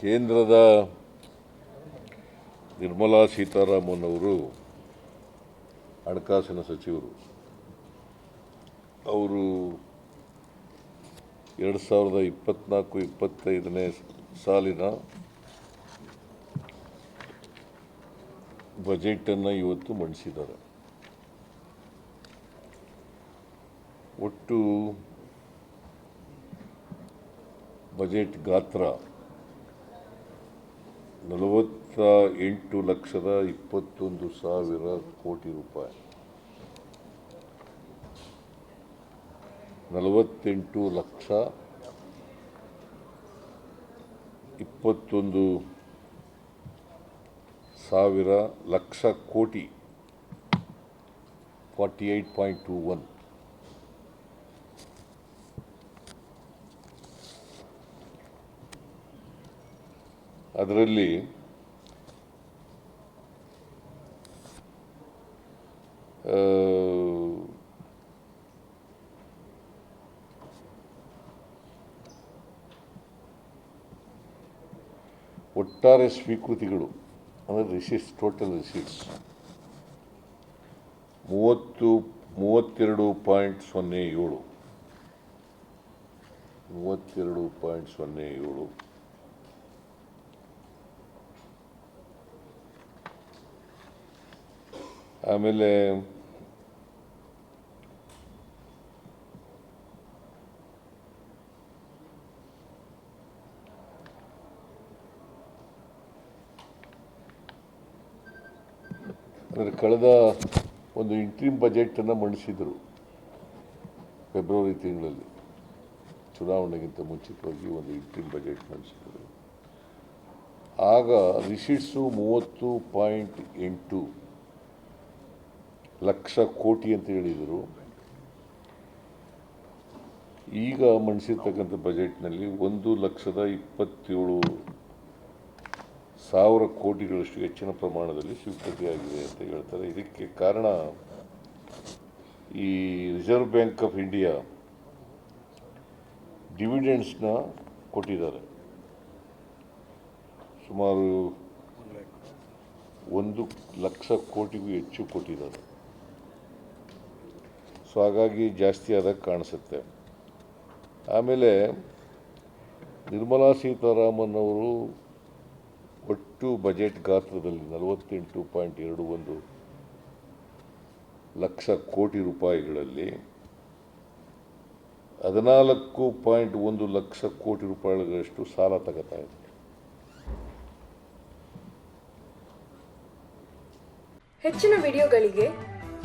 ಕೇಂದ್ರದ ನಿರ್ಮಲಾ ಸೀತಾರಾಮನ್ ಅವರು ಹಣಕಾಸಿನ ಸಚಿವರು. ಅವರು ಎರಡು ಸಾವಿರದ ಇಪ್ಪತ್ನಾಲ್ಕು, ಇಪ್ಪತ್ತೈದನೇ ಸಾಲಿನ ಬಜೆಟನ್ನು ಇವತ್ತು ಮಂಡಿಸಿದ್ದಾರೆ. ಒಟ್ಟು ಬಜೆಟ್ ಗಾತ್ರ ನಲವತ್ತ ಎಂಟು ಲಕ್ಷದ ಇಪ್ಪತ್ತೊಂದು ಸಾವಿರ ಕೋಟಿ ರೂಪಾಯಿ. ನಲವತ್ತೆಂಟು ಲಕ್ಷ ಇಪ್ಪತ್ತೊಂದು ಸಾವಿರ lakh crore. Forty eight point two one. ಅದರಲ್ಲಿ ಒಟ್ಟಾರೆ ಸ್ವೀಕೃತಿಗಳು, ಅಂದರೆ ರಿಸೀಟ್ಸ್ ಟೋಟಲ್ ರಿಸೀಟ್ಸ್ ಮೂವತ್ತು, ಮೂವತ್ತೆರಡು ಪಾಯಿಂಟ್ ಸೊನ್ನೆ ಏಳು. ಮೂವತ್ತೆರಡು ಪಾಯಿಂಟ್ ಸೊನ್ನೆ ಏಳು. ಆಮೇಲೆ ಅಂದರೆ ಕಳೆದ ಒಂದು ಇಂಟ್ರೀಮ್ ಬಜೆಟನ್ನು ಮಂಡಿಸಿದರು ಫೆಬ್ರವರಿ ತಿಂಗಳಲ್ಲಿ. ಚುನಾವಣೆಗಿಂತ ಮುಂಚಿತವಾಗಿ ಒಂದು ಇಂಟ್ರೀಮ್ ಬಜೆಟ್ ಮಂಡಿಸಿದರು. ಆಗ ರಿಸೀಟ್ಸು ಮೂವತ್ತು ಪಾಯಿಂಟ್ ಎಂಟು ಲಕ್ಷ ಕೋಟಿ ಅಂತ ಹೇಳಿದರು. ಈಗ ಮಂಡಿಸಿರ್ತಕ್ಕಂಥ ಬಜೆಟ್ನಲ್ಲಿ ಒಂದು ಲಕ್ಷದ ಇಪ್ಪತ್ತೇಳು ಸಾವಿರ ಕೋಟಿಗಳಷ್ಟು ಹೆಚ್ಚಿನ ಪ್ರಮಾಣದಲ್ಲಿ ಸ್ವೀಕೃತಿಯಾಗಿದೆ ಅಂತ ಹೇಳ್ತಾರೆ. ಇದಕ್ಕೆ ಕಾರಣ ಈ ರಿಸರ್ವ್ ಬ್ಯಾಂಕ್ ಆಫ್ ಇಂಡಿಯಾ ಡಿವಿಡೆಂಡ್ಸ್ನ ಕೊಟ್ಟಿದ್ದಾರೆ. ಸುಮಾರು ಒಂದು ಲಕ್ಷ ಕೋಟಿಗೂ ಹೆಚ್ಚು ಕೊಟ್ಟಿದ್ದಾರೆ. ಸೊ ಹಾಗಾಗಿ ಜಾಸ್ತಿ ಆದಾಗ ಕಾಣಿಸುತ್ತೆ. ಆಮೇಲೆ ನಿರ್ಮಲಾ ಸೀತಾರಾಮನ್ ಅವರು ಒಟ್ಟು ಬಜೆಟ್ ಗಾತ್ರದಲ್ಲಿ ನಲವತ್ತೆಂಟು ಪಾಯಿಂಟ್ ಎರಡು ಒಂದು ಲಕ್ಷ ಕೋಟಿ ರೂಪಾಯಿಗಳಲ್ಲಿ ಹದಿನಾಲ್ಕು ಪಾಯಿಂಟ್ ಒಂದು ಲಕ್ಷ ಕೋಟಿ ರೂಪಾಯಿಗಳಷ್ಟು ಸಾಲ ತಗೋತಾ ಇದೆ ಹೆಚ್ಚಿನ ವಿಡಿಯೋಗಳಿಗೆ